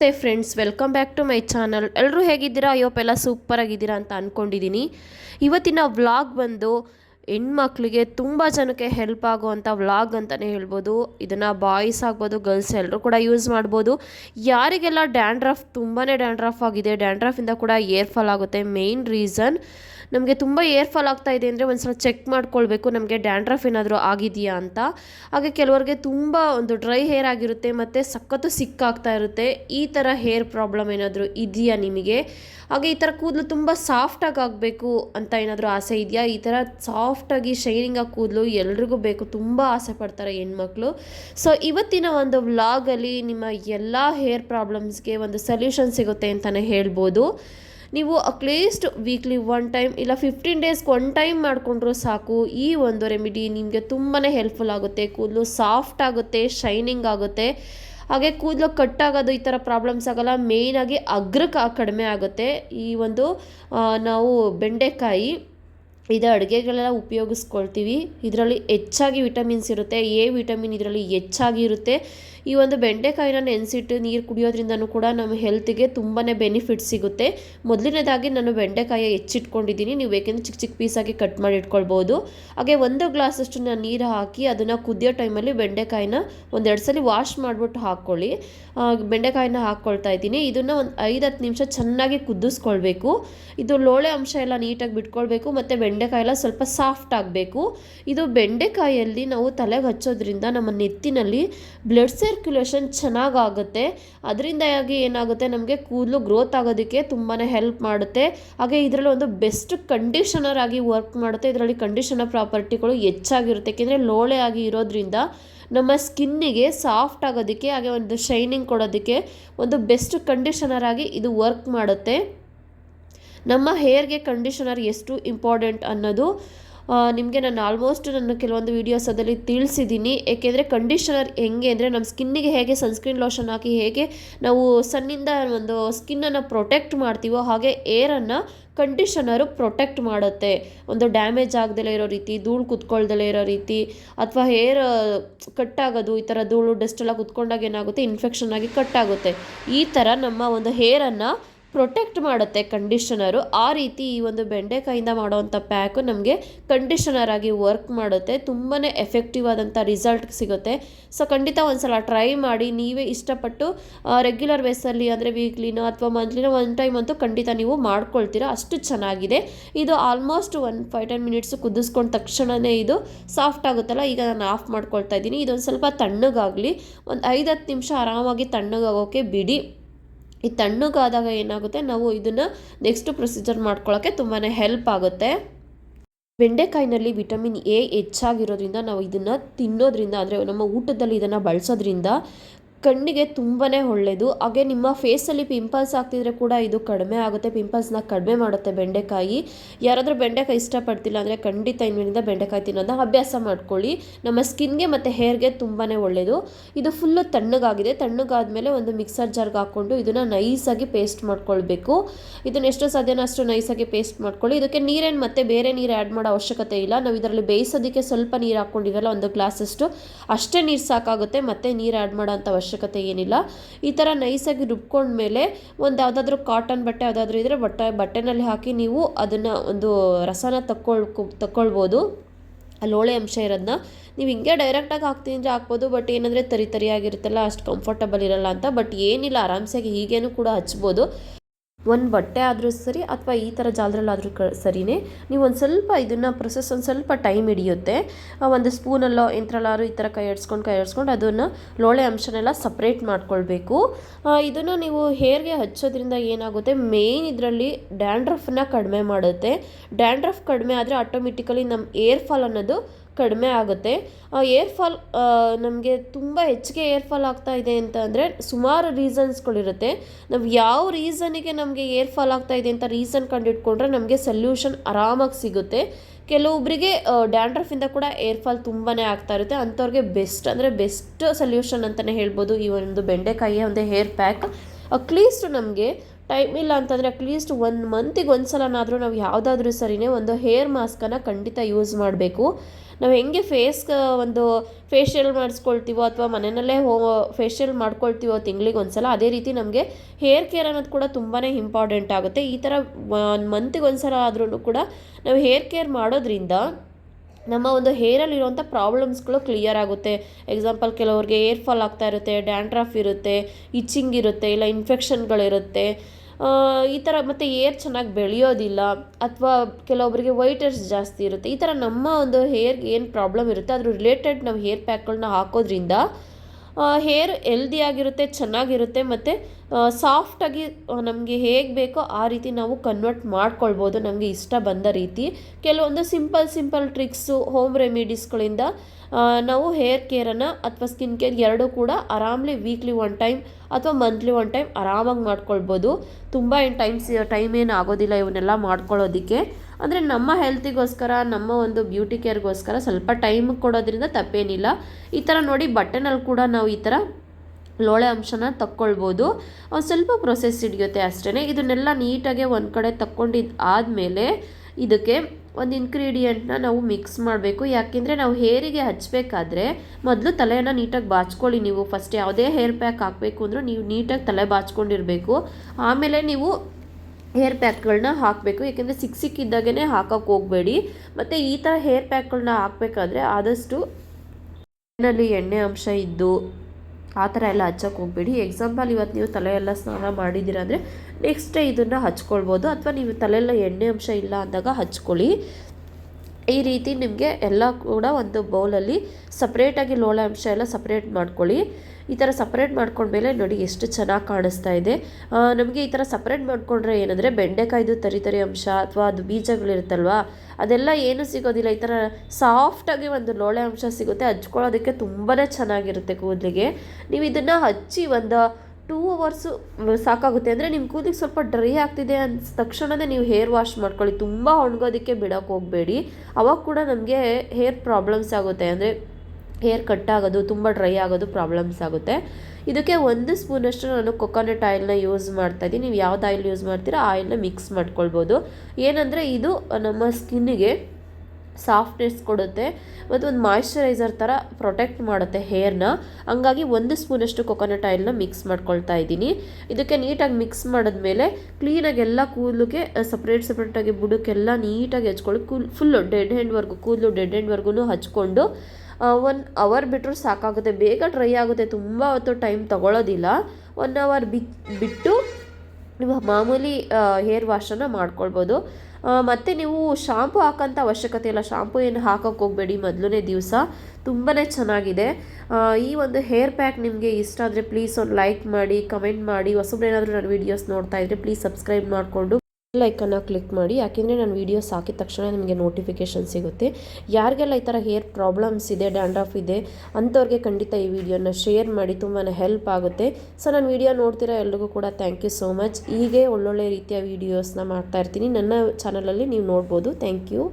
ನಮಸ್ತೆ friends welcome back to my channel ಎಲ್ಲರೂ ಹೇಗಿದ್ದೀರಾ? ಅಯ್ಯೋಪ್ ಎಲ್ಲ ಸೂಪರ್ ಆಗಿದ್ದೀರಾ ಅಂತ ಅಂದ್ಕೊಂಡಿದ್ದೀನಿ ಇವತ್ತಿನ ವ್ಲಾಗ್ ಬಂದು ಹೆಣ್ಮಕ್ಳಿಗೆ ತುಂಬ ಜನಕ್ಕೆ ಹೆಲ್ಪ್ ಆಗುವಂಥ ವ್ಲಾಗ್ ಅಂತಲೇ ಹೇಳ್ಬೋದು. ಇದನ್ನು ಬಾಯ್ಸ್ ಆಗ್ಬೋದು ಗರ್ಲ್ಸ್ ಎಲ್ಲರೂ ಕೂಡ ಯೂಸ್ ಮಾಡ್ಬೋದು. ಯಾರಿಗೆಲ್ಲ ಡ್ಯಾಂಡ್ರಫ್ ತುಂಬಾ ಡ್ಯಾಂಡ್ರಫ್ ಆಗಿದೆ ಡ್ಯಾಂಡ್ರಫಿಂದ ಕೂಡ ಏರ್ ಫಾಲ್ ಆಗುತ್ತೆ. ಮೇಯ್ನ್ ರೀಸನ್ ನಮಗೆ ತುಂಬ ಏರ್ ಫಾಲ್ ಆಗ್ತಾ ಇದೆ ಅಂದರೆ ಒಂದ್ಸಲ ಚೆಕ್ ಮಾಡ್ಕೊಳ್ಬೇಕು, ನಮಗೆ ಡ್ಯಾಂಡ್ರಫ್ ಏನಾದರೂ ಆಗಿದೆಯಾ ಅಂತ. ಹಾಗೆ ಕೆಲವರಿಗೆ ತುಂಬ ಒಂದು ಡ್ರೈ ಹೇರ್ ಆಗಿರುತ್ತೆ ಮತ್ತು ಸಖತ್ತು ಸಿಕ್ಕಾಗ್ತಾ ಇರುತ್ತೆ. ಈ ಥರ ಹೇರ್ ಪ್ರಾಬ್ಲಮ್ ಏನಾದರೂ ಇದೆಯಾ ನಿಮಗೆ? ಹಾಗೆ ಈ ಥರ ಕೂದಲು ತುಂಬ ಸಾಫ್ಟಾಗಿ ಆಗಬೇಕು ಅಂತ ಏನಾದರೂ ಆಸೆ ಇದೆಯಾ? ಈ ಥರ ಸಾಫ್ಟಾಗಿ ಶೈನಿಂಗ್ ಆಗಿ ಕೂದಲು ಎಲ್ರಿಗೂ ಬೇಕು, ತುಂಬ ಆಸೆ ಪಡ್ತಾರೆ ಹೆಣ್ಮಕ್ಳು. ಸೊ ಇವತ್ತಿನ ಒಂದು ವ್ಲಾಗಲ್ಲಿ ನಿಮ್ಮ ಎಲ್ಲ ಹೇರ್ ಪ್ರಾಬ್ಲಮ್ಸ್ಗೆ ಒಂದು ಸೊಲ್ಯೂಷನ್ ಸಿಗುತ್ತೆ ಅಂತಲೇ ಹೇಳ್ಬೋದು. ನೀವು at least weekly one time ಇಲ್ಲ ಫಿಫ್ಟೀನ್ ಡೇಸ್ಗೆ ಒನ್ ಟೈಮ್ ಮಾಡಿಕೊಂಡ್ರು ಸಾಕು. ಈ ಒಂದು ರೆಮಿಡಿ ನಿಮಗೆ ತುಂಬಾ ಹೆಲ್ಪ್ಫುಲ್ ಆಗುತ್ತೆ. ಕೂದಲು ಸಾಫ್ಟ್ ಆಗುತ್ತೆ ಶೈನಿಂಗ್ ಆಗುತ್ತೆ. ಹಾಗೆ ಕೂದಲು ಕಟ್ಟಾಗೋದು ಈ ಥರ ಪ್ರಾಬ್ಲಮ್ಸ್ ಆಗೋಲ್ಲ. ಮೇಯ್ನಾಗಿ ಅಗ್ರಕ್ಕೆ ಕಡಿಮೆ ಆಗುತ್ತೆ. ಈ ಒಂದು ನಾವು ಬೆಂಡೆಕಾಯಿ ಇದು ಅಡುಗೆಗಳೆಲ್ಲ ಉಪಯೋಗಿಸ್ಕೊಳ್ತೀವಿ. ಇದರಲ್ಲಿ ಹೆಚ್ಚಾಗಿ ವಿಟಮಿನ್ಸ್ ಇರುತ್ತೆ. ಎ ವಿಟಮಿನ್ ಇದರಲ್ಲಿ ಹೆಚ್ಚಾಗಿ ಇರುತ್ತೆ. ಈ ಒಂದು ಬೆಂಡೆಕಾಯಿನ ನೆನೆಸಿಟ್ಟು ನೀರು ಕುಡಿಯೋದ್ರಿಂದನೂ ಕೂಡ ನಮ್ಮ ಹೆಲ್ತಿಗೆ ತುಂಬಾ ಬೆನಿಫಿಟ್ ಸಿಗುತ್ತೆ. ಮೊದಲನೇದಾಗಿ ನಾನು ಬೆಂಡೆಕಾಯಿ ಹೆಚ್ಚಿಟ್ಕೊಂಡಿದ್ದೀನಿ. ನೀವು ಬೇಕೆಂದ್ರೆ ಚಿಕ್ಕ ಚಿಕ್ಕ ಪೀಸಾಗಿ ಕಟ್ ಮಾಡಿ ಇಟ್ಕೊಳ್ಬೋದು. ಹಾಗೆ ಒಂದು ಗ್ಲಾಸಷ್ಟು ನಾನು ನೀರು ಹಾಕಿ ಅದನ್ನು ಕುದಿಯೋ ಟೈಮಲ್ಲಿ ಬೆಂಡೆಕಾಯಿನ ಒಂದೆರಡು ಸಲ ವಾಶ್ ಮಾಡಿಬಿಟ್ಟು ಹಾಕ್ಕೊಳ್ಳಿ. ಬೆಂಡೆಕಾಯಿನ ಹಾಕ್ಕೊಳ್ತಾ ಇದ್ದೀನಿ. ಇದನ್ನು ಒಂದು ಐದು ಹತ್ತು ನಿಮಿಷ ಚೆನ್ನಾಗಿ ಕುದಿಸ್ಕೊಳ್ಬೇಕು. ಇದು ಲೋಳೆ ಅಂಶ ಎಲ್ಲ ನೀಟಾಗಿ ಬಿಟ್ಕೊಳ್ಬೇಕು. ಮತ್ತು ಬೆಂಡೆಕಾಯಿ ಎಲ್ಲ ಸ್ವಲ್ಪ ಸಾಫ್ಟ್ ಆಗಬೇಕು. ಇದು ಬೆಂಡೆಕಾಯಲ್ಲಿ ನಾವು ತಲೆಗೆ ಹಚ್ಚೋದ್ರಿಂದ ನಮ್ಮ ನೆತ್ತಿನಲ್ಲಿ ಬ್ಲಡ್ ಸರ್ಕ್ಯುಲೇಷನ್ ಚೆನ್ನಾಗಾಗುತ್ತೆ. ಅದರಿಂದಾಗಿ ಏನಾಗುತ್ತೆ? ನಮಗೆ ಕೂದಲು ಗ್ರೋತ್ ಆಗೋದಕ್ಕೆ ತುಂಬಾ ಹೆಲ್ಪ್ ಮಾಡುತ್ತೆ. ಹಾಗೆ ಇದರಲ್ಲಿ ಒಂದು ಬೆಸ್ಟ್ ಕಂಡೀಷನರ್ ಆಗಿ ವರ್ಕ್ ಮಾಡುತ್ತೆ. ಇದರಲ್ಲಿ ಕಂಡೀಷನರ್ ಪ್ರಾಪರ್ಟಿಗಳು ಹೆಚ್ಚಾಗಿರುತ್ತೆ. ಏಕೆಂದರೆ ಲೋಳೆ ಆಗಿ ಇರೋದ್ರಿಂದ ನಮ್ಮ ಸ್ಕಿನ್ನಿಗೆ ಸಾಫ್ಟ್ ಆಗೋದಕ್ಕೆ, ಹಾಗೆ ಒಂದು ಶೈನಿಂಗ್ ಕೊಡೋದಕ್ಕೆ ಒಂದು ಬೆಸ್ಟ್ ಕಂಡೀಷನರ್ ಆಗಿ ಇದು ವರ್ಕ್ ಮಾಡುತ್ತೆ. ನಮ್ಮ ಹೇರ್ಗೆ ಕಂಡೀಷನರ್ ಎಷ್ಟು ಇಂಪಾರ್ಟೆಂಟ್ ಅನ್ನೋದು ನಿಮಗೆ ನಾನು ಆಲ್ಮೋಸ್ಟ್ ನನ್ನ ಕೆಲವೊಂದು ವೀಡಿಯೋಸದಲ್ಲಿ ತಿಳಿಸಿದ್ದೀನಿ. ಏಕೆಂದರೆ ಕಂಡೀಷನರ್ ಹೆಂಗೆ ಅಂದರೆ ನಮ್ಮ ಸ್ಕಿನ್ನಿಗೆ ಹೇಗೆ ಸನ್ಸ್ಕ್ರೀನ್ ಲೋಷನ್ ಹಾಕಿ ಹೇಗೆ ನಾವು ಸಣ್ಣಿಂದ ಒಂದು ಸ್ಕಿನ್ನನ್ನು ಪ್ರೊಟೆಕ್ಟ್ ಮಾಡ್ತೀವೋ ಹಾಗೆ ಏರನ್ನು ಕಂಡೀಷನರು ಪ್ರೊಟೆಕ್ಟ್ ಮಾಡುತ್ತೆ. ಒಂದು ಡ್ಯಾಮೇಜ್ ಆಗದಲೇ ಇರೋ ರೀತಿ, ಧೂಳು ಕುತ್ಕೊಳ್ದಲೇ ಇರೋ ರೀತಿ, ಅಥವಾ ಹೇರ್ ಕಟ್ಟಾಗೋದು, ಈ ಥರ ಧೂಳು ಡಸ್ಟ್ ಎಲ್ಲ ಕುತ್ಕೊಂಡಾಗ ಏನಾಗುತ್ತೆ ಇನ್ಫೆಕ್ಷನ್ ಆಗಿ ಕಟ್ಟಾಗುತ್ತೆ. ಈ ಥರ ನಮ್ಮ ಒಂದು ಹೇರನ್ನು ಪ್ರೊಟೆಕ್ಟ್ ಮಾಡುತ್ತೆ ಕಂಡೀಷನರು ಆ ರೀತಿ ಈ ಒಂದು ಬೆಂಡೆಕಾಯಿಂದ ಮಾಡುವಂಥ ಪ್ಯಾಕು ನಮಗೆ ಕಂಡೀಷನರ್ ಆಗಿ ವರ್ಕ್ ಮಾಡುತ್ತೆ. ತುಂಬಾ ಎಫೆಕ್ಟಿವ್ ಆದಂಥ ರಿಸಲ್ಟ್ ಸಿಗುತ್ತೆ. ಸೊ ಖಂಡಿತ ಒಂದ್ಸಲ ಟ್ರೈ ಮಾಡಿ. ನೀವೇ ಇಷ್ಟಪಟ್ಟು ರೆಗ್ಯುಲರ್ ಬೇಸಲ್ಲಿ ಅಂದರೆ ವೀಕ್ಲಿನೋ ಅಥವಾ ಮಂತ್ಲಿನೋ ಒನ್ ಟೈಮ್ ಅಂತೂ ಖಂಡಿತ ನೀವು ಮಾಡ್ಕೊಳ್ತೀರಾ. ಅಷ್ಟು ಚೆನ್ನಾಗಿದೆ. ಇದು almost one five ten minutes ಕುದಿಸ್ಕೊಂಡ ತಕ್ಷಣವೇ ಇದು ಸಾಫ್ಟ್ ಆಗುತ್ತಲ್ಲ, ಈಗ ನಾನು ಆಫ್ ಮಾಡ್ಕೊಳ್ತಾ ಇದ್ದೀನಿ. ಇದೊಂದು ಸ್ವಲ್ಪ ತಣ್ಣಗಾಗಲಿ. ಒಂದು ಐದು ಹತ್ತು ನಿಮಿಷ ಆರಾಮಾಗಿ ತಣ್ಣಗಾಗೋಕ್ಕೆ ಬಿಡಿ. ಈ ತಣ್ಣಗಾದಾಗ ಏನಾಗುತ್ತೆ, ನಾವು ಇದನ್ನು ನೆಕ್ಸ್ಟ್ ಪ್ರೊಸೀಜರ್ ಮಾಡ್ಕೊಳ್ಳೋಕ್ಕೆ ತುಂಬಾ ಹೆಲ್ಪ್ ಆಗುತ್ತೆ. ಬೆಂಡೆಕಾಯಿನಲ್ಲಿ ವಿಟಮಿನ್ ಎ ಹೆಚ್ಚಾಗಿರೋದ್ರಿಂದ ನಾವು ಇದನ್ನು ತಿನ್ನೋದ್ರಿಂದ, ಅಂದರೆ ನಮ್ಮ ಊಟದಲ್ಲಿ ಇದನ್ನು ಬಳಸೋದ್ರಿಂದ ಕಣ್ಣಿಗೆ ತುಂಬಾ ಒಳ್ಳೆಯದು ಹಾಗೆ ನಿಮ್ಮ ಫೇಸಲ್ಲಿ ಪಿಂಪಲ್ಸ್ ಆಗ್ತಿದ್ರೆ ಕೂಡ ಇದು ಕಡಿಮೆ ಆಗುತ್ತೆ. ಪಿಂಪಲ್ಸ್ನ ಕಡಿಮೆ ಮಾಡುತ್ತೆ ಬೆಂಡೆಕಾಯಿ. ಯಾರಾದರೂ ಬೆಂಡೆಕಾಯಿ ಇಷ್ಟಪಡ್ತಿಲ್ಲ ಅಂದರೆ ಖಂಡಿತ ಇನ್ಮೇಲಿಂದ ಬೆಂಡೆಕಾಯಿ ತಿನ್ನೋದನ್ನ ಅಭ್ಯಾಸ ಮಾಡ್ಕೊಳ್ಳಿ. ನಮ್ಮ ಸ್ಕಿನ್ಗೆ ಮತ್ತು ಹೇರ್ಗೆ ತುಂಬಾ ಒಳ್ಳೆಯದು ಇದು ಫುಲ್ಲು ತಣ್ಣಗಾಗಿದೆ. ತಣ್ಣಗಾದ್ಮೇಲೆ ಒಂದು ಮಿಕ್ಸರ್ ಜಾರ್ಗೆ ಹಾಕ್ಕೊಂಡು ಇದನ್ನು ನೈಸಾಗಿ ಪೇಸ್ಟ್ ಮಾಡ್ಕೊಳ್ಬೇಕು. ಇದನ್ನು ಎಷ್ಟು ಸಾಧ್ಯನೋ ಅಷ್ಟು ನೈಸಾಗಿ ಪೇಸ್ಟ್ ಮಾಡ್ಕೊಳ್ಳಿ. ಇದಕ್ಕೆ ನೀರೇನು ಮತ್ತೆ ಬೇರೆ ನೀರು ಆ್ಯಡ್ ಮಾಡೋ ಅವಶ್ಯಕತೆ ಇಲ್ಲ. ನಾವು ಇದರಲ್ಲಿ ಬೇಯಿಸೋದಕ್ಕೆ ಸ್ವಲ್ಪ ನೀರು ಹಾಕ್ಕೊಂಡಿರಲ್ಲ ಒಂದು ಗ್ಲಾಸಷ್ಟು. ಅಷ್ಟೇ ನೀರು ಸಾಕಾಗುತ್ತೆ. ಮತ್ತೆ ನೀರು ಆ್ಯಡ್ ಮಾಡೋ ಅಂಥ ಏನಿಲ್ಲ. ಈ ಥರ ನೈಸಾಗಿ ರುಬ್ಕೊಂಡ್ಮೇಲೆ ಒಂದು ಯಾವುದಾದ್ರೂ ಕಾಟನ್ ಬಟ್ಟೆ ಯಾವುದಾದ್ರೂ ಇದ್ದರೆ ಬಟ್ಟೆ, ಬಟ್ಟೆನಲ್ಲಿ ಹಾಕಿ ನೀವು ಅದನ್ನು ಒಂದು ರಸನ ತಕ್ಕೊಳ್ಕೊ ತಕ್ಕೊಳ್ಬೋದು. ಅಲ್ಲಿ ಲೋಳೆ ಅಂಶ ಇರೋದನ್ನ ನೀವು ಹಿಂಗೆ ಡೈರೆಕ್ಟಾಗಿ ಹಾಕ್ತೀನಿ ಅಂದರೆ ಹಾಕ್ಬೋದು ಬಟ್ ಏನಂದರೆ ತರಿ ತರಿಯಾಗಿರುತ್ತಲ್ಲ, ಅಷ್ಟು ಕಂಫರ್ಟಬಲ್ ಇರಲ್ಲ ಅಂತ. ಬಟ್ ಏನಿಲ್ಲ, ಆರಾಮ್ಸಾಗಿ ಹೀಗೇನು ಕೂಡ ಹಚ್ಬೋದು. ಒಂದು ಬಟ್ಟೆ ಆದರೂ ಸರಿ ಅಥವಾ ಈ ಥರ ಜಾಲದಲ್ಲಾದರೂ ಕ ಸರಿಯೇ ನೀವು ಒಂದು ಸ್ವಲ್ಪ ಇದನ್ನು ಪ್ರೊಸೆಸ್ ಒಂದು ಸ್ವಲ್ಪ ಟೈಮ್ ಹಿಡಿಯುತ್ತೆ. ಒಂದು ಸ್ಪೂನಲ್ಲೋ ಎಂತ್ರಲ್ಲಾರು ಈ ಥರ ಕೈ ಆಡಿಸ್ಕೊಂಡು ಕೈ ಆಡಿಸ್ಕೊಂಡು ಅದನ್ನು ಲೋಳೆ ಅಂಶನೆಲ್ಲ ಸಪ್ರೇಟ್ ಮಾಡ್ಕೊಳ್ಬೇಕು. ಇದನ್ನು ನೀವು ಹೇರ್ಗೆ ಹಚ್ಚೋದ್ರಿಂದ ಏನಾಗುತ್ತೆ ಮೇಯ್ನ್ ಇದರಲ್ಲಿ ಡ್ಯಾಂಡ್ರಫನ್ನ ಕಡಿಮೆ ಮಾಡುತ್ತೆ. ಡ್ಯಾಂಡ್ರಫ್ ಕಡಿಮೆ ಆದರೆ ಆಟೋಮೆಟಿಕಲಿ ನಮ್ಮ ಏರ್ ಫಾಲ್ ಅನ್ನೋದು ಕಡಿಮೆ ಆಗುತ್ತೆ. ಏರ್ ಫಾಲ್ ನಮಗೆ ತುಂಬ ಹೆಚ್ಚಿಗೆ ಏರ್ ಫಾಲ್ ಆಗ್ತಾ ಇದೆ ಅಂತ ಅಂದರೆ ಸುಮಾರು ರೀಸನ್ಸ್ಗಳಿರುತ್ತೆ ನಾವು ಯಾವ ರೀಸನಿಗೆ ನಮಗೆ ಏರ್ ಫಾಲ್ ಆಗ್ತಾ ಇದೆ ಅಂತ ರೀಸನ್ ಕಂಡುಹಿಡ್ಕೊಂಡ್ರೆ ನಮಗೆ ಸೊಲ್ಯೂಷನ್ ಆರಾಮಾಗಿ ಸಿಗುತ್ತೆ. ಕೆಲವೊಬ್ಬರಿಗೆ ಡ್ಯಾಂಡ್ರಫಿಂದ ಕೂಡ ಏರ್ ಫಾಲ್ ತುಂಬಾ ಆಗ್ತಾ ಇರುತ್ತೆ. ಅಂಥವ್ರಿಗೆ ಬೆಸ್ಟ್ ಅಂದರೆ ಬೆಸ್ಟ್ ಸೊಲ್ಯೂಷನ್ ಅಂತಲೇ ಹೇಳ್ಬೋದು. ಈ ಒಂದು ಬೆಂಡೆಕಾಯಿಯ ಒಂದು ಹೇರ್ ಪ್ಯಾಕ್ ಅಟ್ಲೀಸ್ಟ್ ನಮಗೆ ಟೈಮ್ ಇಲ್ಲ ಅಂತಂದರೆ ಅಟ್ಲೀಸ್ಟ್ ಒಂದು ಮಂತಿಗೆ ಒಂದು ಸಲನಾದರೂ ನಾವು ಯಾವುದಾದ್ರೂ ಸರಿನೇ ಒಂದು ಹೇರ್ ಮಾಸ್ಕನ್ನು ಖಂಡಿತ ಯೂಸ್ ಮಾಡಬೇಕು. ನಾವು ಹೆಂಗೆ ಫೇಸ್ ಒಂದು ಫೇಶಿಯಲ್ ಮಾಡಿಸ್ಕೊಳ್ತೀವೋ ಅಥವಾ ಮನೆಯಲ್ಲೇ ಹೋ ಫೇಶಿಯಲ್ ಮಾಡ್ಕೊಳ್ತೀವೋ ತಿಂಗಳಿಗೆ ಒಂದು ಸಲ ಅದೇ ರೀತಿ ನಮಗೆ ಹೇರ್ ಕೇರ್ ಅನ್ನೋದು ಕೂಡ ತುಂಬಾ ಇಂಪಾರ್ಟೆಂಟ್ ಆಗುತ್ತೆ. ಈ ಥರ ಒಂದು ಮಂತಿಗೆ ಒಂದು ಸಲ ಆದ್ರೂ ಕೂಡ ನಾವು ಹೇರ್ ಕೇರ್ ಮಾಡೋದ್ರಿಂದ ನಮ್ಮ ಒಂದು ಹೇರಲ್ಲಿರುವಂಥ ಪ್ರಾಬ್ಲಮ್ಸ್ಗಳು ಕ್ಲಿಯರ್ ಆಗುತ್ತೆ. ಎಕ್ಸಾಂಪಲ್ ಕೆಲವ್ರಿಗೆ ಏರ್ ಫಾಲ್ ಆಗ್ತಾ ಇರುತ್ತೆ ಡ್ಯಾಂಡ್ರಫ್ ಇರುತ್ತೆ ಇಚ್ಚಿಂಗ್ ಇರುತ್ತೆ, ಇಲ್ಲ ಇನ್ಫೆಕ್ಷನ್ಗಳಿರುತ್ತೆ ಈ ಥರ ಮತ್ತು ಏರ್ ಚೆನ್ನಾಗಿ ಬೆಳೆಯೋದಿಲ್ಲ ಅಥವಾ ಕೆಲವೊಬ್ಬರಿಗೆ ವೈಟರ್ಸ್ ಜಾಸ್ತಿ ಇರುತ್ತೆ. ಈ ಥರ ನಮ್ಮ ಒಂದು ಹೇರ್ಗೆ ಏನು ಪ್ರಾಬ್ಲಮ್ ಇರುತ್ತೆ, ಅದ್ರ ರಿಲೇಟೆಡ್ ನಾವು ಹೇರ್ ಪ್ಯಾಕ್ಗಳನ್ನ ಹಾಕೋದ್ರಿಂದ ಹೇರ್ ಹೆಲ್ದಿ ಆಗಿರುತ್ತೆ, ಚೆನ್ನಾಗಿರುತ್ತೆ, ಮತ್ತು ಸಾಫ್ಟಾಗಿ ನಮಗೆ ಹೇಗೆ ಬೇಕೋ ಆ ರೀತಿ ನಾವು ಕನ್ವರ್ಟ್ ಮಾಡ್ಕೊಳ್ಬೋದು. ನಮಗೆ ಇಷ್ಟ ಬಂದ ರೀತಿ. ಕೆಲವೊಂದು ಸಿಂಪಲ್ ಸಿಂಪಲ್ ಟ್ರಿಕ್ಸು ಹೋಮ್ ರೆಮಿಡೀಸ್ಗಳಿಂದ ನಾವು ಹೇರ್ ಕೇರನ್ನು ಅಥವಾ ಸ್ಕಿನ್ ಕೇರ್ ಎರಡೂ ಕೂಡ ಆರಾಮ್ಲಿ ವೀಕ್ಲಿ ಒನ್ ಟೈಮ್ ಅಥವಾ ಮಂತ್ಲಿ ಒನ್ ಟೈಮ್ ಆರಾಮಾಗಿ ಮಾಡ್ಕೊಳ್ಬೋದು. ತುಂಬ ಏನು ಟೈಮ್ಸ್ ಟೈಮ್ ಏನು ಆಗೋದಿಲ್ಲ ಇವನ್ನೆಲ್ಲ ಮಾಡ್ಕೊಳ್ಳೋದಕ್ಕೆ ಅಂದರೆ ನಮ್ಮ ಹೆಲ್ತಿಗೋಸ್ಕರ, ನಮ್ಮ ಒಂದು ಬ್ಯೂಟಿ ಕೇರ್ಗೋಸ್ಕರ ಸ್ವಲ್ಪ ಟೈಮ್ ಕೊಡೋದ್ರಿಂದ ತಪ್ಪೇನಿಲ್ಲ. ಈ ಥರ ನೋಡಿ ಬಟ್ಟೆನಲ್ಲಿ ಕೂಡ ನಾವು ಈ ಥರ ಲೋಳೆ ಅಂಶನ ತಕ್ಕೊಳ್ಬೋದು. ಸ್ವಲ್ಪ ಪ್ರೊಸೆಸ್ ಹಿಡಿಯುತ್ತೆ ಅಷ್ಟೇ ಇದನ್ನೆಲ್ಲ ನೀಟಾಗಿ ಒಂದು ಕಡೆ ತಕ್ಕೊಂಡಿದ್ದು ಆದಮೇಲೆ ಇದಕ್ಕೆ ಒಂದು ಇನ್ಗ್ರೀಡಿಯೆಂಟ್ನ ನಾವು ಮಿಕ್ಸ್ ಮಾಡಬೇಕು. ಯಾಕೆಂದರೆ ನಾವು ಹೇರಿಗೆ ಹಚ್ಚಬೇಕಾದ್ರೆ ಮೊದಲು ತಲೆಯನ್ನು ನೀಟಾಗಿ ಬಾಚ್ಕೊಳ್ಳಿ ನೀವು. ಫಸ್ಟ್ ಯಾವುದೇ ಹೇರ್ ಪ್ಯಾಕ್ ಹಾಕಬೇಕು ಅಂದರೂ ನೀವು ನೀಟಾಗಿ ತಲೆ ಬಾಚ್ಕೊಂಡಿರಬೇಕು. ಆಮೇಲೆ ನೀವು ಹೇರ್ ಪ್ಯಾಕ್ಗಳನ್ನ ಹಾಕಬೇಕು. ಏಕೆಂದರೆ ಸಿಕ್ಕ ಸಿಕ್ಕಿದ್ದಾಗೇ ಹಾಕೋಕೆ ಹೋಗಬೇಡಿ. ಮತ್ತು ಈ ಥರ ಹೇರ್ ಪ್ಯಾಕ್ಗಳನ್ನ ಹಾಕಬೇಕಾದ್ರೆ ಆದಷ್ಟು ನಲ್ಲಿ ಎಣ್ಣೆ ಅಂಶ ಇದ್ದು ಆ ಥರ ಎಲ್ಲ ಹಚ್ಚೋಕೆ ಹೋಗಬೇಡಿ. ಎಕ್ಸಾಂಪಲ್ ಇವತ್ತು ನೀವು ತಲೆಯೆಲ್ಲ ಸ್ನಾನ ಮಾಡಿದ್ದೀರ ಅಂದರೆ ನೆಕ್ಸ್ಟ್ ಡೇ ಇದನ್ನು ಹಚ್ಕೊಳ್ಬೋದು. ಅಥವಾ ನೀವು ತಲೆಯೆಲ್ಲ ಎಣ್ಣೆ ಅಂಶ ಇಲ್ಲ ಅಂದಾಗ ಹಚ್ಕೊಳ್ಳಿ. ಈ ರೀತಿ ನಿಮಗೆ ಎಲ್ಲ ಕೂಡ ಒಂದು ಬೌಲಲ್ಲಿ ಸಪ್ರೇಟಾಗಿ ಲೋಳೆ ಅಂಶ ಎಲ್ಲ ಸಪ್ರೇಟ್ ಮಾಡ್ಕೊಳ್ಳಿ. ಈ ಥರ ಸಪ್ರೇಟ್ ಮಾಡ್ಕೊಂಡ್ಮೇಲೆ ನೋಡಿ ಎಷ್ಟು ಚೆನ್ನಾಗಿ ಕಾಣಿಸ್ತಾ ಇದೆ. ನಮಗೆ ಈ ಥರ ಸಪ್ರೇಟ್ ಮಾಡಿಕೊಂಡ್ರೆ ಏನಂದರೆ ಬೆಂಡೆಕಾಯ್ದು ತರಿ ತರಿ ಅಂಶ ಅಥವಾ ಅದು ಬೀಜಗಳಿರುತ್ತಲ್ವ, ಅದೆಲ್ಲ ಏನು ಸಿಗೋದಿಲ್ಲ. ಈ ಥರ ಸಾಫ್ಟಾಗಿ ಒಂದು ಲೋಳೆ ಅಂಶ ಸಿಗುತ್ತೆ, ಹಚ್ಕೊಳ್ಳೋದಕ್ಕೆ ತುಂಬಾ ಚೆನ್ನಾಗಿರುತ್ತೆ ಕೂದಲಿಗೆ. ನೀವು ಇದನ್ನು ಹಚ್ಚಿ ಒಂದು ಟೂ ಅವರ್ಸು ಸಾಕಾಗುತ್ತೆ. ಅಂದರೆ ನಿಮ್ಮ ಕೂದಲಿಗೆ ಸ್ವಲ್ಪ ಡ್ರೈ ಆಗ್ತಿದೆ ಅನ್ಸ್ ತಕ್ಷಣವೇ ನೀವು ಹೇರ್ ವಾಶ್ ಮಾಡ್ಕೊಳ್ಳಿ. ತುಂಬ ಒಣಗೋದಕ್ಕೆ ಬಿಡೋಕ್ಕೆ ಹೋಗಬೇಡಿ. ಅವಾಗ ಕೂಡ ನಮಗೆ ಹೇರ್ ಪ್ರಾಬ್ಲಮ್ಸ್ ಆಗುತ್ತೆ. ಅಂದರೆ ಹೇರ್ ಕಟ್ ಆಗೋದು, ತುಂಬ ಡ್ರೈ ಆಗೋದು ಪ್ರಾಬ್ಲಮ್ಸ್ ಆಗುತ್ತೆ. ಇದಕ್ಕೆ ಒಂದು ಸ್ಪೂನಷ್ಟು ನಾನು ಕೊಕೊನಟ್ ಆಯಿಲ್ನ ಯೂಸ್ ಮಾಡ್ತಾ ಇದ್ದೀನಿ. ನೀವು ಯಾವ್ದು ಆಯಿಲ್ ಯೂಸ್ ಮಾಡ್ತೀರಾ ಆಯಿಲ್ನ ಮಿಕ್ಸ್ ಮಾಡ್ಕೊಳ್ಬೋದು. ಏನಂದರೆ ಇದು ನಮ್ಮ ಸ್ಕಿನ್ನಿಗೆ ಸಾಫ್ಟ್ನೆಸ್ ಕೊಡುತ್ತೆ. ಮತ್ತು ಒಂದು ಮಾಯ್ಶ್ಚರೈಸರ್ ಥರ ಪ್ರೊಟೆಕ್ಟ್ ಮಾಡುತ್ತೆ ಹೇರ್ನ ಹಂಗಾಗಿ ಒಂದು ಸ್ಪೂನಷ್ಟು ಕೊಕೊನಟ್ ಆಯಿಲ್ನ ಮಿಕ್ಸ್ ಮಾಡ್ಕೊಳ್ತಾ ಇದ್ದೀನಿ. ಇದಕ್ಕೆ ನೀಟಾಗಿ ಮಿಕ್ಸ್ ಮಾಡಿದ್ಮೇಲೆ ಕ್ಲೀನಾಗಿ ಎಲ್ಲ ಕೂದಲಿಗೆ ಸಪ್ರೇಟ್ ಸಪ್ರೇಟಾಗಿ ಬುಡಕ್ಕೆಲ್ಲ ನೀಟಾಗಿ ಹಚ್ಕೊಳ್ಳಿ. ಕೂಲ್ ಫುಲ್ಲು ಡೆಡ್ ಹ್ಯಾಂಡ್ವರೆಗೂ ಕೂದಲು ಡೆಡ್ ಹ್ಯಾಂಡ್ವರೆಗೂ ಹಚ್ಕೊಂಡು ಒನ್ ಅವರ್ ಬಿಟ್ಟರು ಸಾಕಾಗುತ್ತೆ. ಬೇಗ ಡ್ರೈ ಆಗುತ್ತೆ. ತುಂಬ ಹೊತ್ತು ಟೈಮ್ ತಗೊಳ್ಳೋದಿಲ್ಲ ಒನ್ ಅವರ್ ಬಿಟ್ಟು ನೀವು ಮಾಮೂಲಿ ಹೇರ್ ವಾಶನ್ನು ಮಾಡ್ಕೊಳ್ಬೋದು. ಮತ್ತು ನೀವು ಶಾಂಪು ಹಾಕೋಂಥ ಅವಶ್ಯಕತೆ ಇಲ್ಲ. ಶಾಂಪು ಏನು ಹಾಕೋಕ್ಕೆ ಹೋಗಬೇಡಿ. ಮೊದಲನೇ ದಿವಸ ತುಂಬಾ ಚೆನ್ನಾಗಿದೆ. ಈ ಒಂದು ಹೇರ್ ಪ್ಯಾಕ್ ನಿಮಗೆ ಇಷ್ಟ ಆದರೆ ಪ್ಲೀಸ್ ಒಂದು ಲೈಕ್ ಮಾಡಿ ಕಮೆಂಟ್ ಮಾಡಿ. ಹೊಸಬ್ರೇನಾದರೂ ನನ್ನ ವೀಡಿಯೋಸ್ ನೋಡ್ತಾ ಇದ್ದರೆ ಪ್ಲೀಸ್ ಸಬ್ಸ್ಕ್ರೈಬ್ ಮಾಡಿಕೊಂಡು. ಲೈಕನ್ನು ಕ್ಲಿಕ್ ಮಾಡಿ. ಯಾಕೆಂದರೆ ನಾನು ವೀಡಿಯೋಸ್ ಹಾಕಿದ ತಕ್ಷಣ ನಿಮಗೆ ನೋಟಿಫಿಕೇಷನ್ ಸಿಗುತ್ತೆ. ಯಾರಿಗೆಲ್ಲ ಈ ಥರ ಹೇರ್ ಪ್ರಾಬ್ಲಮ್ಸ್ ಇದೆ ಡ್ಯಾಂಡ್ರಫ್ ಇದೆ, ಅಂಥವ್ರಿಗೆ ಖಂಡಿತ ಈ ವಿಡಿಯೋನ ಶೇರ್ ಮಾಡಿ. ತುಂಬಾ ಹೆಲ್ಪ್ ಆಗುತ್ತೆ. ಸೊ ನಾನು ವಿಡಿಯೋ ನೋಡ್ತೀರಾ ಎಲ್ರಿಗೂ ಕೂಡ ಥ್ಯಾಂಕ್ ಯು ಸೋ ಮಚ್ ಹೀಗೆ ಒಳ್ಳೊಳ್ಳೆ ರೀತಿಯ ವೀಡಿಯೋಸ್ನ ಮಾಡ್ತಾ ಇರ್ತೀನಿ. ನನ್ನ ಚಾನಲಲ್ಲಿ ನೀವು ನೋಡ್ಬೋದು. Thank you